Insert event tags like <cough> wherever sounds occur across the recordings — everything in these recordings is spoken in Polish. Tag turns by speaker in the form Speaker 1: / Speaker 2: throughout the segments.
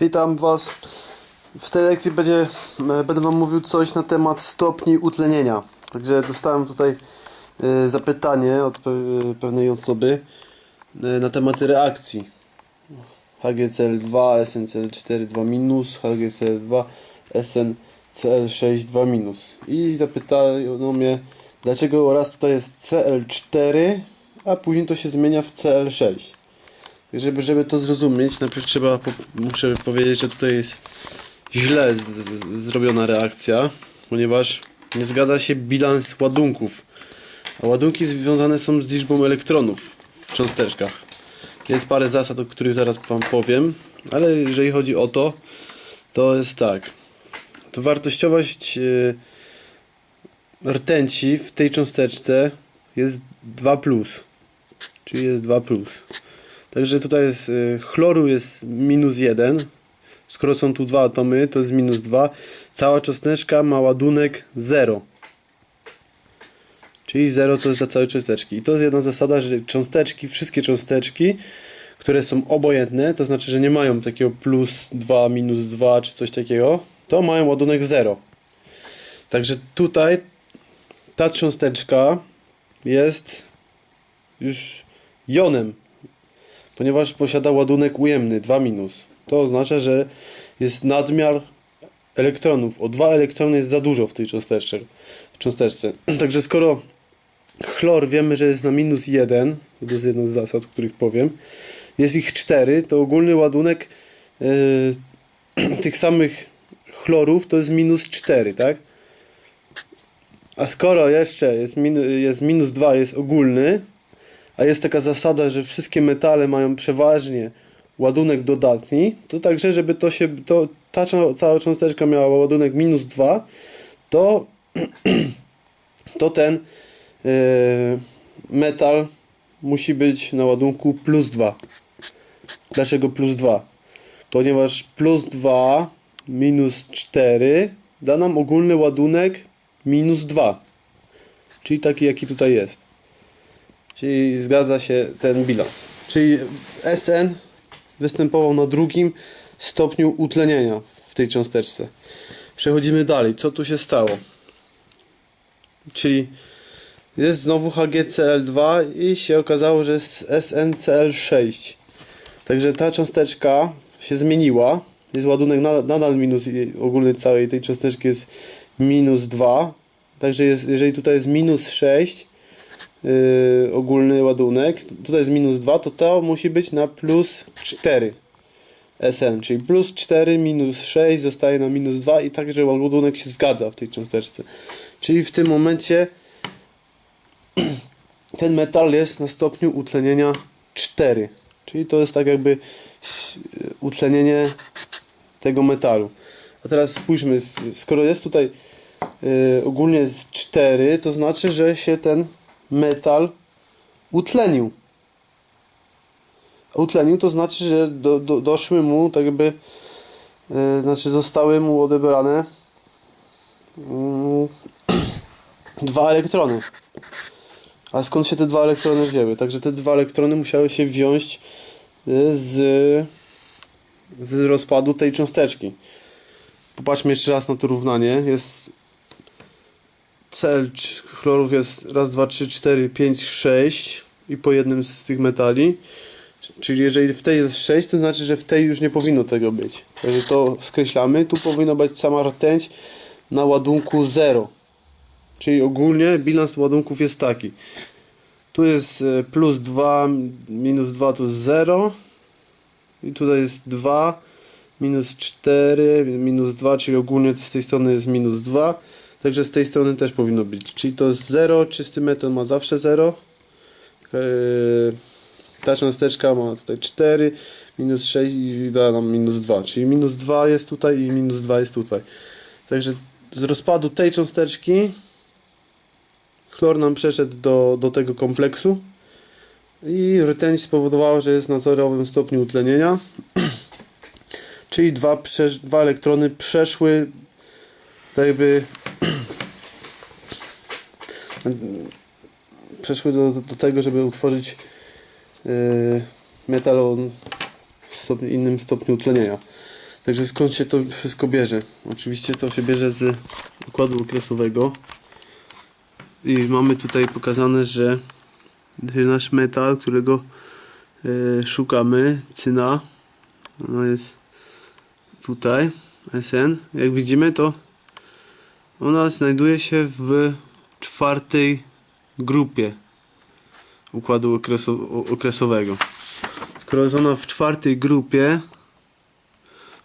Speaker 1: Witam Was. W tej lekcji będzie, e, będę Wam mówił coś na temat stopni utlenienia. Także dostałem tutaj e, zapytanie od pe pewnej osoby e, na temat reakcji. HGCl2, SNCl4 2 minus, HGCl2, SNCl6 2 minus. I zapytano mnie, dlaczego raz tutaj jest CL4, a później to się zmienia w CL6. Żeby, żeby to zrozumieć, najpierw trzeba, po, muszę powiedzieć, że tutaj jest źle z, z, zrobiona reakcja, ponieważ nie zgadza się bilans ładunków. A ładunki związane są z liczbą elektronów w cząsteczkach. Jest parę zasad, o których zaraz Wam powiem, ale jeżeli chodzi o to, to jest tak. To wartościowość yy, rtęci w tej cząsteczce jest 2+, czyli jest 2+. Także tutaj jest y, chloru jest minus 1. Skoro są tu dwa atomy, to jest minus 2. Cała cząsteczka ma ładunek 0. Czyli 0 to jest dla całej cząsteczki. I to jest jedna zasada, że cząsteczki, wszystkie cząsteczki, które są obojętne, to znaczy, że nie mają takiego plus 2, minus 2 czy coś takiego, to mają ładunek 0. Także tutaj ta cząsteczka jest już jonem ponieważ posiada ładunek ujemny 2 minus. To oznacza, że jest nadmiar elektronów. O 2 elektrony jest za dużo w tej cząsteczce. W cząsteczce. <clears throat> Także skoro chlor wiemy, że jest na minus 1, to jest jedna z zasad, o których powiem, jest ich 4, to ogólny ładunek yy, <clears throat> tych samych chlorów to jest minus 4, tak? A skoro jeszcze jest, min jest minus 2, jest ogólny, a jest taka zasada, że wszystkie metale mają przeważnie ładunek dodatni, to także, żeby to się, to, ta cała cząsteczka miała ładunek minus 2, to, <clears throat> to ten yy, metal musi być na ładunku plus 2. Dlaczego plus 2? Ponieważ plus 2 minus 4 da nam ogólny ładunek minus 2. Czyli taki, jaki tutaj jest. Czyli zgadza się ten bilans. Czyli SN występował na drugim stopniu utlenienia w tej cząsteczce. Przechodzimy dalej. Co tu się stało? Czyli jest znowu HgCl2 i się okazało, że jest SnCl6. Także ta cząsteczka się zmieniła. Jest ładunek nadal minus ogólny całej tej cząsteczki jest minus 2. Także jest, jeżeli tutaj jest minus 6, yy, ogólny ładunek, tutaj jest minus 2, to to musi być na plus 4 SN, czyli plus 4 minus 6 zostaje na minus 2 i także ładunek się zgadza w tej cząsteczce. Czyli w tym momencie <clears throat> ten metal jest na stopniu utlenienia 4. Czyli to jest tak jakby utlenienie tego metalu. A teraz spójrzmy, skoro jest tutaj yy, ogólnie jest 4, to znaczy, że się ten metal utlenił. Utlenił to znaczy, że do, do, doszły mu, tak jakby, yy, znaczy zostały mu odebrane yy, <clears throat> dwa elektrony. A skąd się te dwa elektrony wzięły? Także te dwa elektrony musiały się wziąć yy, z, z rozpadu tej cząsteczki. Popatrzmy jeszcze raz na to równanie. Jest cel chlorów jest raz, dwa, trzy, cztery, pięć, sześć i po jednym z tych metali. Czyli jeżeli w tej jest 6, to znaczy, że w tej już nie powinno tego być. Także to skreślamy. Tu powinna być sama rtęć na ładunku 0. Czyli ogólnie bilans ładunków jest taki. Tu jest e, plus 2, minus 2 to jest 0. I tutaj jest 2, minus 4, minus 2, czyli ogólnie z tej strony jest minus 2. Także z tej strony też powinno być. Czyli to jest 0, czysty metal ma zawsze 0. Eee, ta cząsteczka ma tutaj 4, minus 6 i da nam minus 2. Czyli minus 2 jest tutaj i minus 2 jest tutaj. Także z rozpadu tej cząsteczki chlor nam przeszedł do, do tego kompleksu i rtęć spowodowała, że jest na zerowym stopniu utlenienia. <clears throat> Czyli dwa, dwa elektrony przeszły tak jakby przeszły do, do tego, żeby utworzyć yy, metal o stopniu, innym stopniu utlenienia. Także skąd się to wszystko bierze? Oczywiście to się bierze z układu okresowego. I mamy tutaj pokazane, że nasz metal, którego e, szukamy, cyna, ono jest tutaj, SN. Jak widzimy, to ona znajduje się w czwartej grupie układu okreso okresowego. Skoro jest ona w czwartej grupie,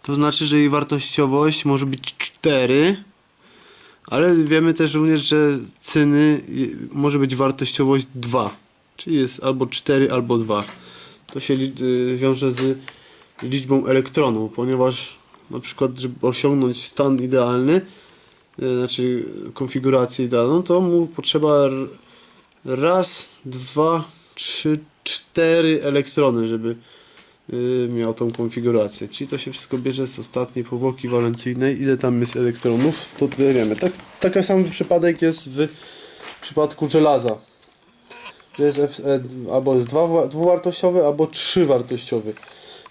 Speaker 1: to znaczy, że jej wartościowość może być 4, ale wiemy też również, że cyny może być wartościowość 2, czyli jest albo 4, albo 2. To się y, wiąże z liczbą elektronów, ponieważ na przykład, żeby osiągnąć stan idealny, znaczy konfigurację idealną, to mu potrzeba raz, dwa, trzy, cztery elektrony, żeby y, miał tą konfigurację. Czyli to się wszystko bierze z ostatniej powłoki walencyjnej. Ile tam jest elektronów, to tyle wiemy. Tak, taki sam przypadek jest w przypadku żelaza. Że jest Fe albo jest dwa, dwuwartościowy, albo trzywartościowy.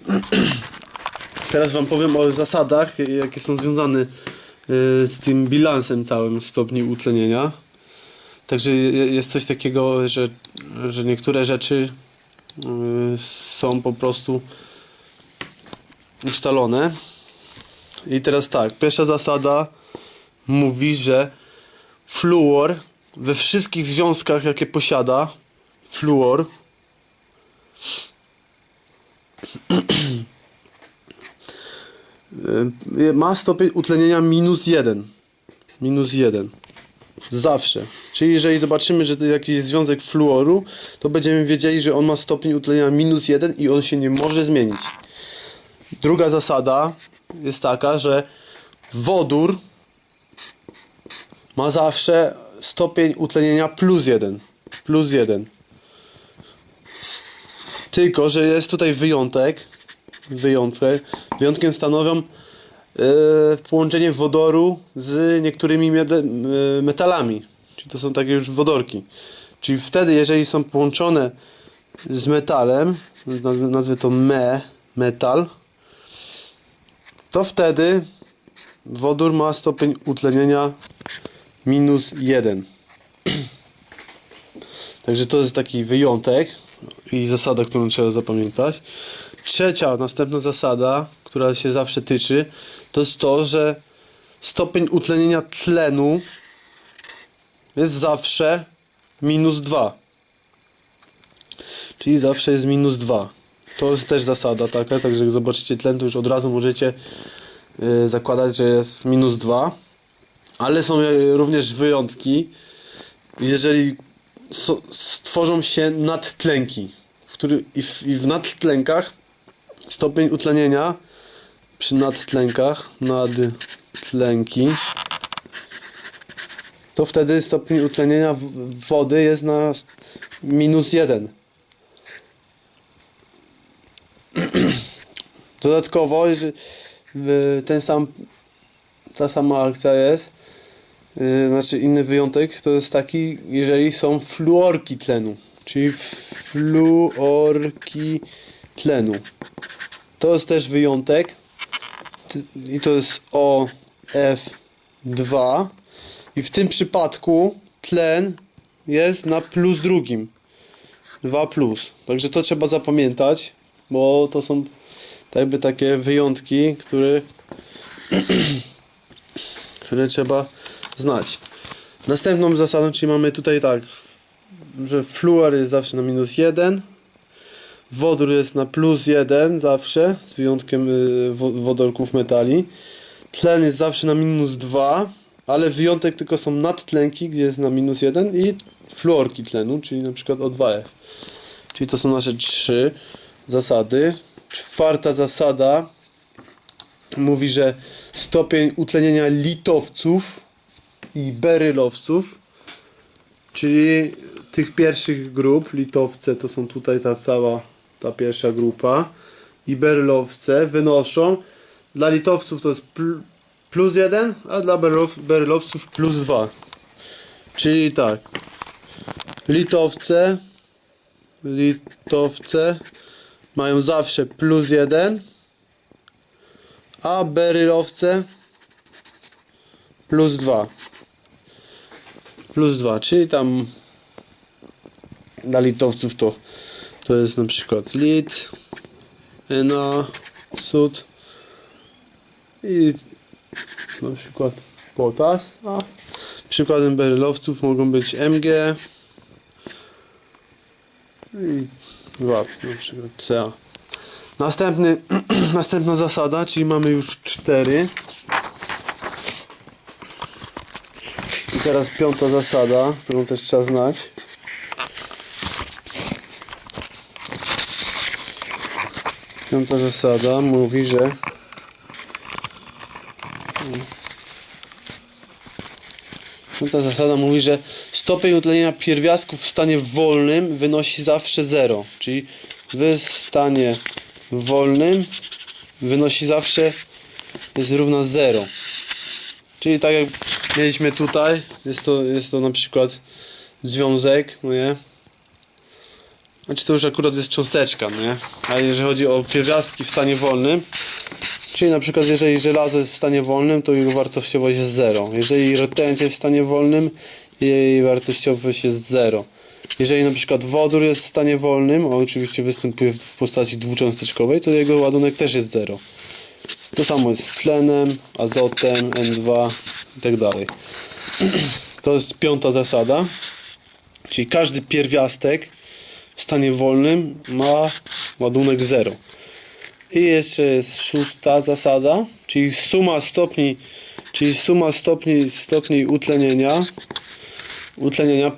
Speaker 1: <clears throat> Teraz Wam powiem o zasadach, jakie są związane z tym bilansem całym stopni utlenienia. Także je- jest coś takiego, że, że niektóre rzeczy y, są po prostu ustalone. I teraz tak, pierwsza zasada mówi, że fluor we wszystkich związkach, jakie posiada, fluor y, <clears throat> ma stopień utlenienia minus 1. Minus 1. Zawsze. Czyli jeżeli zobaczymy, że to jakiś związek fluoru, to będziemy wiedzieli, że on ma stopień utlenienia minus 1 i on się nie może zmienić. Druga zasada jest taka, że wodór ma zawsze stopień utlenienia plus 1. Plus 1. Tylko, że jest tutaj wyjątek. Wyjątek. Wyjątkiem stanowią e, połączenie wodoru z niektórymi e, metalami. Czyli to są takie już wodorki. Czyli wtedy, jeżeli są połączone z metalem, naz- nazwę to me, metal, to wtedy wodór ma stopień utlenienia minus 1. <clears throat> Także to jest taki wyjątek i zasada, którą trzeba zapamiętać. Trzecia, następna zasada, która się zawsze tyczy, to jest to, że stopień utlenienia tlenu jest zawsze minus 2. Czyli zawsze jest minus 2. To jest też zasada taka, także jak zobaczycie tlen, to już od razu możecie y, zakładać, że jest minus 2. Ale są y, również wyjątki, jeżeli stworzą się nadtlenki, w który, i, w, i w nadtlenkach stopień utlenienia przy nadtlenkach, nadtlenki, to wtedy stopień utlenienia wody jest na minus 1. <clears throat> Dodatkowo, ten sam, ta sama akcja jest, yy, znaczy inny wyjątek to jest taki, jeżeli są fluorki tlenu, czyli fluorki tlenu. To jest też wyjątek i to jest OF2 i w tym przypadku tlen jest na plus drugim 2 plus. Także to trzeba zapamiętać, bo to są tak jakby takie wyjątki, które <clears throat> które trzeba znać. Następną zasadą, czyli mamy tutaj tak, że fluor jest zawsze na minus 1, wodór jest na plus 1 zawsze, z wyjątkiem y, wo- wodorków metali. Tlen jest zawsze na minus 2, ale wyjątek tylko są nadtlenki, gdzie jest na minus 1 i fluorki tlenu, czyli na przykład O2F. Czyli to są nasze trzy zasady. Czwarta zasada mówi, że stopień utlenienia litowców i berylowców, czyli tych pierwszych grup, litowce to są tutaj ta cała, ta pierwsza grupa i berylowce wynoszą, dla litowców to jest pl- plus 1, a dla berylowców plus 2. Czyli tak, litowce, litowce mają zawsze plus 1, a berylowce plus 2. Plus 2, czyli tam dla litowców to, to jest na przykład lit, na sód i na przykład potas, a przykładem berylowców mogą być MG i WAP, na przykład CA. Następny, <clears throat> następna zasada, czyli mamy już 4. I teraz piąta zasada, którą też trzeba znać. Piąta zasada mówi, że Piąta zasada mówi, że stopień utlenienia pierwiastków w stanie wolnym wynosi zawsze 0. Czyli w stanie wolnym wynosi zawsze jest równa 0. Czyli tak jak mieliśmy tutaj, jest to, jest to na przykład związek, no nie? Znaczy to już akurat jest cząsteczka, no nie? A jeżeli chodzi o pierwiastki w stanie wolnym, Czyli na przykład jeżeli żelazo jest w stanie wolnym, to jego wartościowość jest 0. Jeżeli rtęć jest w stanie wolnym, jej wartościowość jest 0. Jeżeli na przykład wodór jest w stanie wolnym, a oczywiście występuje w postaci dwucząsteczkowej, to jego ładunek też jest 0. To samo jest z tlenem, azotem, N2 i tak dalej. To jest piąta zasada. Czyli każdy pierwiastek w stanie wolnym ma ładunek 0. I jeszcze jest szósta zasada, czyli suma stopni, czyli suma stopni, stopni utlenienia, utlenienia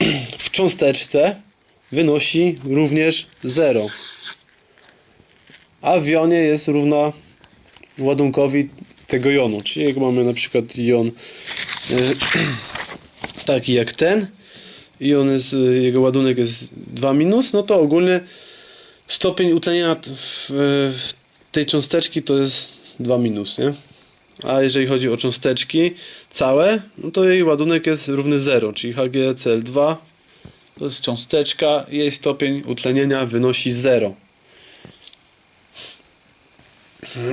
Speaker 1: <clears throat> w cząsteczce wynosi również 0. A w jonie jest równa ładunkowi tego jonu. Czyli jak mamy na przykład jon e, <clears throat> taki jak ten i on jest, e, jego ładunek jest 2 minus, no to ogólnie stopień utlenienia w, w tej cząsteczki to jest 2 minus, nie? A jeżeli chodzi o cząsteczki całe, no to jej ładunek jest równy 0, czyli HgCl2 to jest cząsteczka, jej stopień utlenienia wynosi 0.